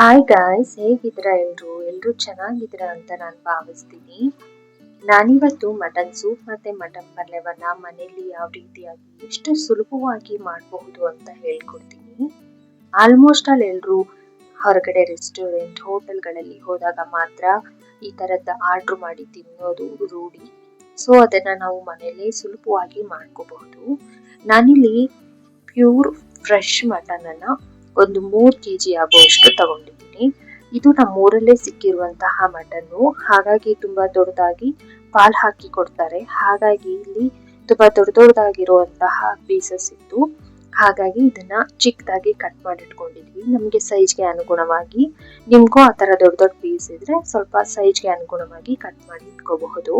Hi guys ಹೇಗಿದ್ರ ಎಲ್ರು? ಎಲ್ರು ಚೆನ್ನಾಗಿದ್ರಾ ಅಂತ ನಾನು ಭಾವಿಸ್ತೀನಿ. ನಾನಿವತ್ತು ಮಟನ್ ಸೂಪ್ ಮತ್ತೆ ಮಟನ್ ಪಲ್ಯವನ್ನ ಮನೆಯಲ್ಲಿ ಯಾವ ರೀತಿಯಾಗಿ ಎಷ್ಟು ಸುಲಭವಾಗಿ ಮಾಡಬಹುದು ಅಂತ ಹೇಳ್ಕೊಡ್ತೀನಿ. ಆಲ್ಮೋಸ್ಟ್ ಆಲ್ ಎಲ್ರು ಹೊರಗಡೆ ರೆಸ್ಟೋರೆಂಟ್ ಹೋಟೆಲ್ಗಳಲ್ಲಿ ಹೋದಾಗ ಮಾತ್ರ ಈ ತರದ ಆರ್ಡರ್ ಮಾಡಿ ತಿನ್ನೋದು ರೂಢಿ. ಸೊ ಅದನ್ನ ನಾವು ಮನೆಯಲ್ಲೇ ಸುಲಭವಾಗಿ ಮಾಡ್ಕೋಬಹುದು. ನಾನಿಲ್ಲಿ ಪ್ಯೂರ್ ಫ್ರೆಶ್ ಮಟನ್ ಅನ್ನ ಒಂದು ಮೂರ್ ಕೆಜಿ ಆಗುವಷ್ಟು ತಗೊಂಡಿದ್ದೀನಿ. ಇದು ನಮ್ಮೂರಲ್ಲೇ ಸಿಕ್ಕಿರುವಂತಹ ಮಟನ್ನು. ಹಾಗಾಗಿ ತುಂಬಾ ದೊಡ್ಡದಾಗಿ ಪಾಲ್ ಹಾಕಿ ಕೊಡ್ತಾರೆ. ಹಾಗಾಗಿ ಇಲ್ಲಿ ತುಂಬಾ ದೊಡ್ಡ ದೊಡ್ಡದಾಗಿರುವಂತಹ ಪೀಸಸ್ ಇತ್ತು ಹಾಗಾಗಿ ಇದನ್ನ ಚಿಕ್ಕದಾಗಿ ಕಟ್ ಮಾಡಿ ಇಟ್ಕೊಂಡಿದ್ವಿ ನಮಗೆ ಸೈಜ್ಗೆ ಅನುಗುಣವಾಗಿ ನಿಮ್ಗೂ ಆ ತರ ದೊಡ್ಡ ದೊಡ್ಡ ಪೀಸ್ ಇದ್ರೆ ಸ್ವಲ್ಪ ಸೈಜ್ಗೆ ಅನುಗುಣವಾಗಿ ಕಟ್ ಮಾಡಿ ಇಟ್ಕೋಬಹುದು.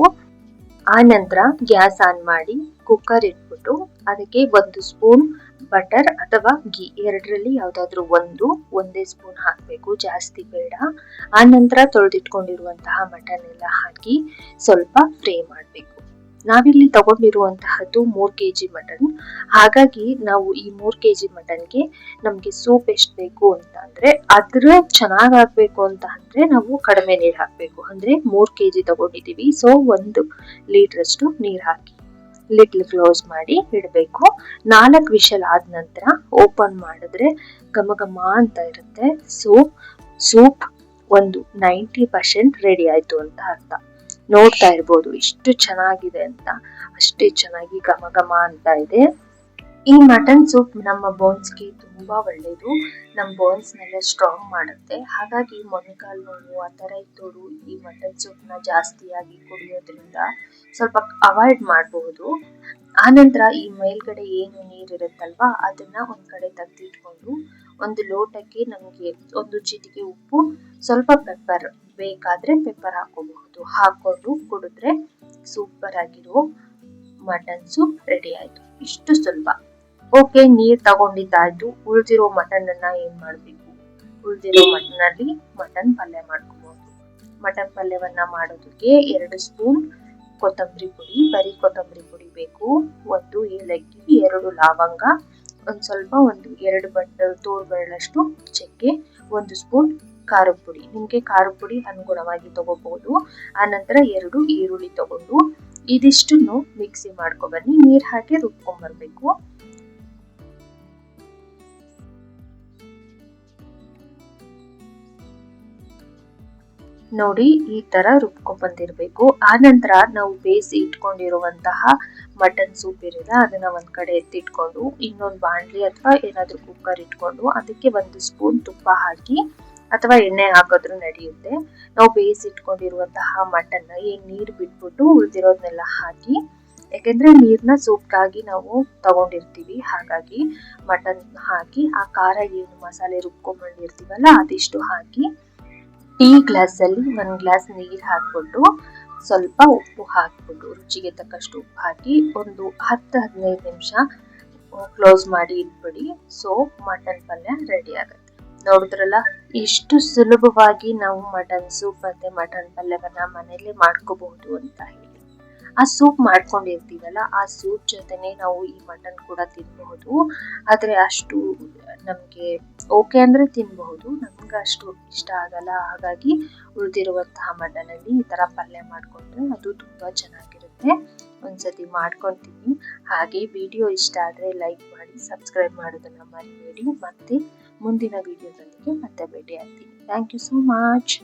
ಆ ನಂತರ ಗ್ಯಾಸ್ ಆನ್ ಮಾಡಿ ಕುಕ್ಕರ್ ಇಟ್ಬಿಟ್ಟು ಅದಕ್ಕೆ ಒಂದು ಸ್ಪೂನ್ ಬಟರ್ ಅಥವಾ ಘೀ ಎರಡರಲ್ಲಿ ಯಾವುದಾದ್ರೂ ಒಂದು, ಒಂದೇ ಸ್ಪೂನ್ ಹಾಕಬೇಕು, ಜಾಸ್ತಿ ಬೇಡ. ಆ ನಂತರ ತೊಳೆದಿಟ್ಕೊಂಡಿರುವಂತಹ ಮಟನ್ ಎಲ್ಲ ಹಾಕಿ ಸ್ವಲ್ಪ ಫ್ರೈ ಮಾಡಬೇಕು. ನಾವಿಲ್ಲಿ ತಗೊಂಡಿರುವಂತಹದ್ದು ಮೂರ್ ಕೆ ಜಿ ಮಟನ್. ಹಾಗಾಗಿ ನಾವು ಈ ಮೂರ್ ಕೆ ಜಿ ಮಟನ್ಗೆ ನಮಗೆ ಸೂಪ್ ಎಷ್ಟು ಬೇಕು ಅಂತ ಅಂದ್ರೆ ಅದ್ರ ಚೆನ್ನಾಗ್ ಆಗ್ಬೇಕು ಅಂತ ಅಂದ್ರೆ ನಾವು ಕಡಿಮೆ ನೀರು ಹಾಕಬೇಕು. ಅಂದ್ರೆ ಮೂರ್ ಕೆ ಜಿ ತಗೊಂಡಿದ್ದೀವಿ ಸೊ ಒಂದು ಲೀಟರ್ ಅಷ್ಟು ನೀರ್ ಹಾಕಿ ಲಿಟ್ಲ್ ಕ್ಲೋಸ್ ಮಾಡಿ ಇಡಬೇಕು. ನಾಲ್ಕು ವಿಷಲ್ ಆದ ನಂತರ ಓಪನ್ ಮಾಡಿದ್ರೆ ಘಮ ಘಮ ಅಂತ ಇರುತ್ತೆ. ಸೊ ಸೂಪ್ ಒಂದು ನೈಂಟಿ ಪರ್ಸೆಂಟ್ ರೆಡಿ ಆಯ್ತು ಅಂತ ಅರ್ಥ. ನೋಡ್ತಾ ಇರ್ಬೋದು. ಎಷ್ಟು ಚೆನ್ನಾಗಿದೆ ಅಂತ. ಅಷ್ಟೇ ಚೆನ್ನಾಗಿ ಘಮ ಘಮ ಅಂತ ಇದೆ. ಈ ಮಟನ್ ಸೂಪ್ ನಮ್ಮ ಬೋನ್ಸ್ಗೆ ತುಂಬಾ ಒಳ್ಳೇದು. ನಮ್ಮ ಬೋನ್ಸ್ ನೆಲ್ಲ ಸ್ಟ್ರಾಂಗ್ ಮಾಡುತ್ತೆ. ಹಾಗಾಗಿ ಮೊಣಕಾಲು ನೋವು, ಆ ಥರ ಇದ್ದವರು ಈ ಮಟನ್ ಸೂಪ್ನ ಜಾಸ್ತಿಯಾಗಿ ಕುಡಿಯೋದ್ರಿಂದ ಸ್ವಲ್ಪ ಅವಾಯ್ಡ್ ಮಾಡಬಹುದು ಆನಂತರ ಈ ಮೇಲ್ಗಡೆ ಏನು ನೀರಿರುತ್ತಲ್ವಾ ಅದನ್ನ ಒಂದ್ ಕಡೆ ತೆಗೆದಿಟ್ಕೊಂಡು ಒಂದು ಲೋಟಕ್ಕೆ ನಮಗೆ ಒಂದು ಚಿಟಿಕೆ ಉಪ್ಪು, ಸ್ವಲ್ಪ ಪೆಪ್ಪರ್ ಬೇಕಾದ್ರೆ ಪೆಪ್ಪರ್ ಹಾಕೋಬಹುದು. ಹಾಕೊಂಡು ಕುಡಿದ್ರೆ ಸೂಪರ್ ಆಗಿರೋ ಮಟನ್ ಸೂಪ್ ರೆಡಿ ಆಯ್ತು. ಇಷ್ಟು ಸುಲಭ. ಓಕೆ ನೀರು ತಗೊಂಡಿದ್ದಾಯ್ತು. ಉಳಿದಿರೋ ಮಟನ್ ಅನ್ನ ಏನ್ ಮಾಡಬೇಕು? ಉಳಿದಿರೋ ಮಟನ್ ಅಲ್ಲಿ ಮಟನ್ ಪಲ್ಯ ಮಾಡ್ಕೋಬಹುದು ಮಟನ್ ಪಲ್ಯವನ್ನ ಮಾಡೋದಕ್ಕೆ ಎರಡು ಸ್ಪೂನ್ ಕೊತ್ತಂಬರಿ ಪುಡಿ, ಬರೀ ಕೊತ್ತಂಬರಿ ಪುಡಿ ಬೇಕು. ಒಂದು ಏಲಕ್ಕಿ, ಎರಡು ಲವಂಗ, ಒಂದು ಸ್ವಲ್ಪ ಒಂದು ಎರಡು ಬಟ್ ತೋರ್ ಬರಳಷ್ಟು ಚಕ್ಕೆ, ಒಂದು ಸ್ಪೂನ್ ಖಾರದ ಪುಡಿ. ನಿಮಗೆ ಖಾರದ ಪುಡಿ ಅನುಗುಣವಾಗಿ ತಗೋಬಹುದು ಆನಂತರ ಎರಡು ಈರುಳ್ಳಿ ತಗೊಂಡು ಇದಿಷ್ಟನ್ನು ಮಿಕ್ಸಿ ಮಾಡ್ಕೊಬನ್ನಿ ನೀರು ಹಾಕಿ ರುಬ್ಕೊಂಡ್ಬರ್ಬೇಕು ನೋಡಿ, ಈ ತರ ರುಬ್ಕೊಂಡ್ ಬಂದಿರ್ಬೇಕು. ಆ ನಂತರ ನಾವು ಬೇಯಿಸಿ ಇಟ್ಕೊಂಡಿರುವಂತಹ ಮಟನ್ ಸೂಪ್ ಇರಲ್ಲ, ಅದನ್ನ ಒಂದ್ ಕಡೆ ಎತ್ತಿಟ್ಕೊಂಡು ಇನ್ನೊಂದು ಬಾಂಡ್ಲಿ ಅಥವಾ ಏನಾದ್ರೂ ಕುಕ್ಕರ್ ಇಟ್ಕೊಂಡು ಅದಕ್ಕೆ ಒಂದು ಸ್ಪೂನ್ ತುಪ್ಪ ಹಾಕಿ ಅಥವಾ ಎಣ್ಣೆ ಹಾಕೋದ್ರು ನಡೆಯುತ್ತೆ. ನಾವು ಬೇಯಿಸಿಟ್ಕೊಂಡಿರುವಂತಹ ಮಟನ್ ಏನ್ ನೀರು ಬಿಟ್ಬಿಟ್ಟು ಉಳಿದಿರೋದನ್ನೆಲ್ಲ ಹಾಕಿ, ಯಾಕೆಂದ್ರೆ ನೀರ್ನ ಸೂಪ್ಗಾಗಿ ನಾವು ತಗೊಂಡಿರ್ತೀವಿ. ಹಾಗಾಗಿ ಮಟನ್ ಹಾಕಿ, ಆ ಖಾರ ಏನು ಮಸಾಲೆ ರುಬ್ಕೊಂಡ್ಬಂದಿರ್ತೀವಲ್ಲ ಅದಿಷ್ಟು ಹಾಕಿ, ಟೀ ಗ್ಲಾಸ್ ಅಲ್ಲಿ ಒಂದ್ ಗ್ಲಾಸ್ ನೀರು ಹಾಕ್ಬಿಟ್ಟು ಸ್ವಲ್ಪ ಉಪ್ಪು ಹಾಕ್ಬಿಟ್ಟು, ರುಚಿಗೆ ತಕ್ಕಷ್ಟು ಉಪ್ಪು ಹಾಕಿ, ಒಂದು ಹತ್ತು ಹದಿನೈದು ನಿಮಿಷ ಕ್ಲೋಸ್ ಮಾಡಿ ಇಟ್ಬಿಡಿ ಸೊ ಮಟನ್ ಪಲ್ಯ ರೆಡಿ ಆಗುತ್ತೆ. ನೋಡಿದ್ರಲ್ಲ ಎಷ್ಟು ಸುಲಭವಾಗಿ ನಾವು ಮಟನ್ ಸೂಪ್ ಮತ್ತೆ ಮಟನ್ ಪಲ್ಯವನ್ನ ಮನೇಲಿ ಮಾಡ್ಕೋಬಹುದು ಅಂತ ಹೇಳಿ. ಆ ಸೂಪ್ ಮಾಡ್ಕೊಂಡಿರ್ತೀವಲ್ಲ, ಆ ಸೂಪ್ ಜೊತೆನೆ ನಾವು ಈ ಮಟನ್ ಕೂಡ ತಿನ್ಬಹುದು. ಆದ್ರೆ ಅಷ್ಟು ನಮ್ಗೆ ಓಕೆ ಅಂದ್ರೆ ತಿನ್ಬಹುದು, ನಮ್ಗೆ ಅಷ್ಟು ಇಷ್ಟ ಆಗಲ್ಲ. ಹಾಗಾಗಿ ಉಳಿದಿರುವಂತಹ ಮಟನ್ ಅಲ್ಲಿ ಈ ತರ ಪಲ್ಯ ಮಾಡ್ಕೊಂಡ್ರೆ ಅದು ತುಂಬಾ ಚೆನ್ನಾಗಿರುತ್ತೆ. ಒಂದ್ಸತಿ ಮಾಡ್ಕೊತೀನಿ. ಹಾಗೆ ವಿಡಿಯೋ ಇಷ್ಟ ಆದರೆ ಲೈಕ್ ಮಾಡಿ ಸಬ್ಸ್ಕ್ರೈಬ್ ಮಾಡೋದನ್ನು ಮರಿಬೇಡಿ. ಮತ್ತೆ ಮುಂದಿನ ವಿಡಿಯೋದೊಂದಿಗೆ ಮತ್ತೆ ಭೇಟಿ ಆಗ್ತೀನಿ ಥ್ಯಾಂಕ್ ಯು ಸೋ ಮಚ್